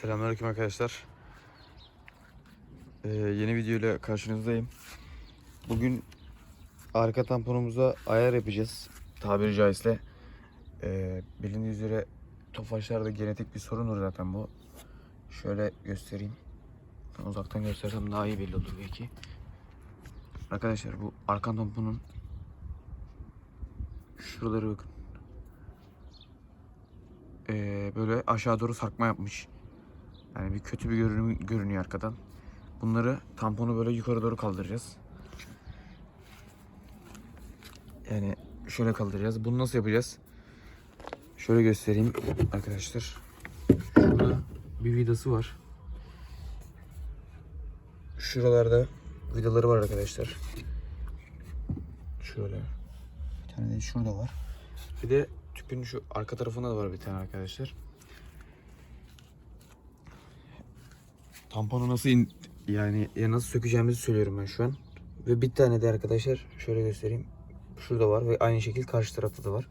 Selamünaleyküm arkadaşlar. Ee, yeni video ile karşınızdayım. Bugün arka tamponumuza ayar yapacağız. Tabiri caizse. Ee, bilindiği üzere tofaşlarda genetik bir sorundur zaten bu. Şöyle göstereyim. Uzaktan göstersem daha iyi belli olur belki. Arkadaşlar bu arka tamponun şuraları bakın. Ee, böyle aşağı doğru sarkma yapmış. Yani bir kötü bir görünüm görünüyor arkadan. Bunları tamponu böyle yukarı doğru kaldıracağız. Yani şöyle kaldıracağız. Bunu nasıl yapacağız? Şöyle göstereyim arkadaşlar. Şurada bir vidası var. Şuralarda vidaları var arkadaşlar. Şöyle. Bir tane de şurada var. Bir de tüpün şu arka tarafında da var bir tane arkadaşlar. Tamponu nasıl in, yani ya nasıl sökeceğimizi söylüyorum ben şu an. Ve bir tane de arkadaşlar şöyle göstereyim. Şurada var ve aynı şekilde karşı tarafta da var.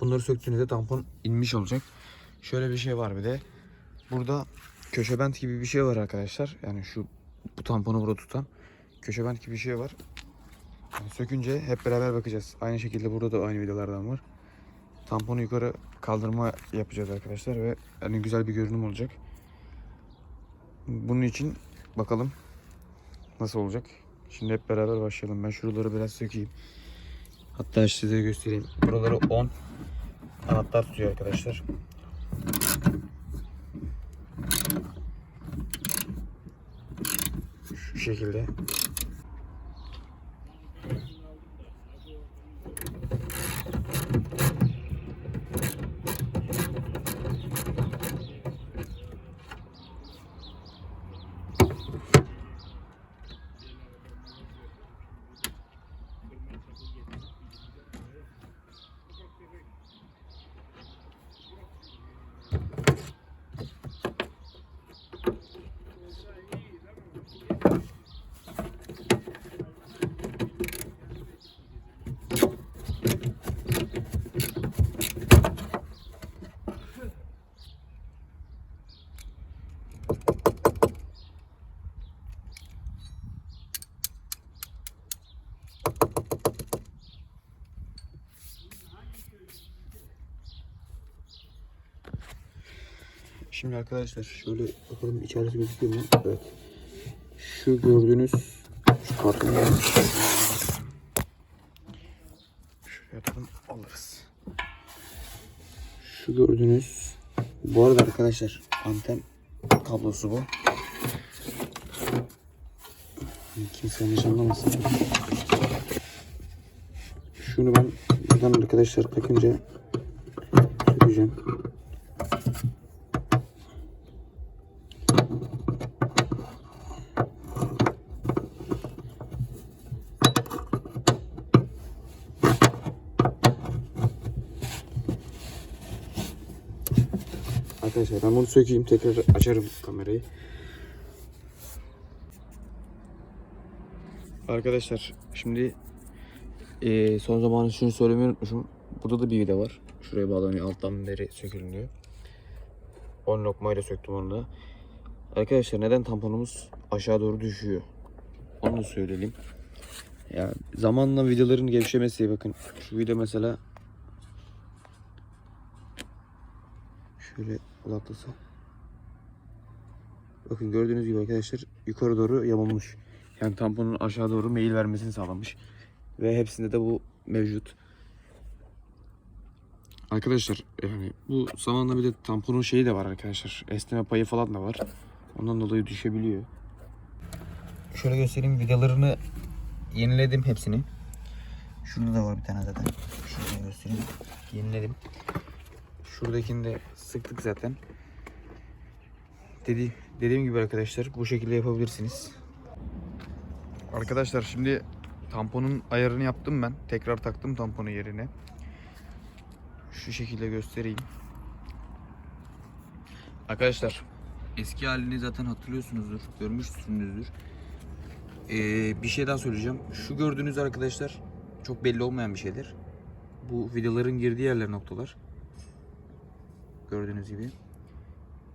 Bunları söktüğünüzde tampon inmiş olacak. Şöyle bir şey var bir de. Burada köşebent gibi bir şey var arkadaşlar. Yani şu bu tamponu burada tutan köşebent gibi bir şey var. Yani sökünce hep beraber bakacağız. Aynı şekilde burada da aynı vidalardan var. Tamponu yukarı kaldırma yapacağız arkadaşlar ve yani güzel bir görünüm olacak. Bunun için bakalım nasıl olacak. Şimdi hep beraber başlayalım. Ben şuraları biraz sökeyim. Hatta size göstereyim. Buraları 10 anahtar tutuyor arkadaşlar. Şu şekilde. Şimdi arkadaşlar şöyle bakalım içerisi gözüküyor mu? Evet. Şu gördüğünüz şu kartonu şuraya atalım alırız. Şu gördüğünüz bu arada arkadaşlar anten kablosu bu. Kimse yanlış anlamasın. Şunu ben buradan arkadaşlar takınca sökeceğim. Arkadaşlar ben bunu sökeyim tekrar açarım kamerayı. Arkadaşlar şimdi eee, son zamanı şunu söylemeyi unutmuşum. Burada da bir vida var. Şuraya bağlanıyor alttan beri sökülüyor. 10 lokmayla söktüm onu da. Arkadaşlar neden tamponumuz aşağı doğru düşüyor? Onu da söyleyelim. Ya zamanla vidaların gevşemesi bakın. Şu vida mesela Şöyle odaklasa. Bakın gördüğünüz gibi arkadaşlar yukarı doğru yamulmuş. Yani tamponun aşağı doğru meyil vermesini sağlamış. Ve hepsinde de bu mevcut. Arkadaşlar yani bu zamanla bir de tamponun şeyi de var arkadaşlar. Esneme payı falan da var. Ondan dolayı düşebiliyor. Şöyle göstereyim vidalarını yeniledim hepsini. Şurada da var bir tane zaten. Şöyle göstereyim. Yeniledim. Şuradakini de sıktık zaten. Dedi, dediğim gibi arkadaşlar bu şekilde yapabilirsiniz. Arkadaşlar şimdi tamponun ayarını yaptım ben. Tekrar taktım tamponu yerine. Şu şekilde göstereyim. Arkadaşlar eski halini zaten hatırlıyorsunuzdur, görmüşsünüzdür. Ee, bir şey daha söyleyeceğim. Şu gördüğünüz arkadaşlar çok belli olmayan bir şeyler. Bu vidaların girdiği yerler noktalar gördüğünüz gibi.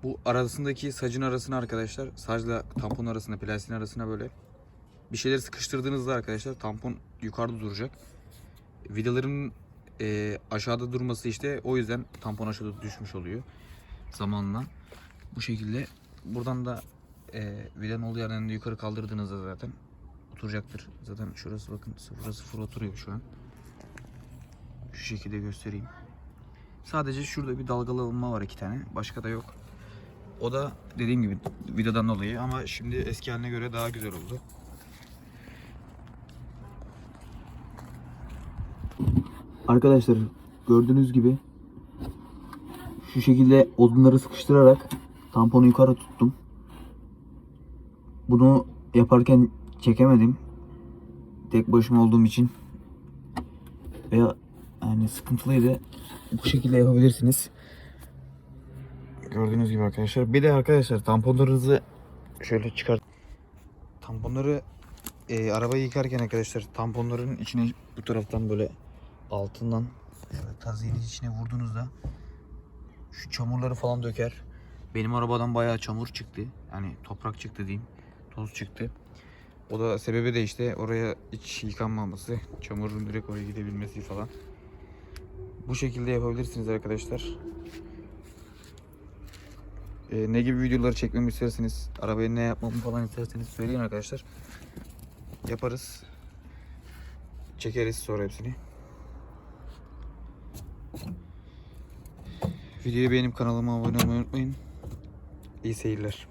Bu arasındaki sacın arasına arkadaşlar sacla tampon arasına plastiğin arasına böyle bir şeyleri sıkıştırdığınızda arkadaşlar tampon yukarıda duracak. Vidaların e, aşağıda durması işte o yüzden tampon aşağıda düşmüş oluyor zamanla. Bu şekilde buradan da e, vidanın olduğu yerden de yukarı kaldırdığınızda zaten oturacaktır. Zaten şurası bakın sıfıra sıfır oturuyor şu an. Şu şekilde göstereyim. Sadece şurada bir dalgalanma var iki tane. Başka da yok. O da dediğim gibi vidadan dolayı ama şimdi eski haline göre daha güzel oldu. Arkadaşlar gördüğünüz gibi şu şekilde odunları sıkıştırarak tamponu yukarı tuttum. Bunu yaparken çekemedim. Tek başıma olduğum için. Veya yani sıkıntılıydı. Bu şekilde yapabilirsiniz. Gördüğünüz gibi arkadaşlar. Bir de arkadaşlar tamponlarınızı şöyle çıkart. Tamponları e, arabayı yıkarken arkadaşlar tamponların içine bu taraftan böyle altından taziyenin içine vurduğunuzda şu çamurları falan döker. Benim arabadan bayağı çamur çıktı. Yani toprak çıktı diyeyim. Toz çıktı. O da sebebi de işte oraya hiç yıkanmaması, çamurun direkt oraya gidebilmesi falan. Bu şekilde yapabilirsiniz arkadaşlar. Ee, ne gibi videoları çekmemi isterseniz, arabaya ne yapmamı falan isterseniz söyleyin arkadaşlar. Yaparız. Çekeriz sonra hepsini. Videoyu beğenip kanalıma abone olmayı unutmayın. İyi seyirler.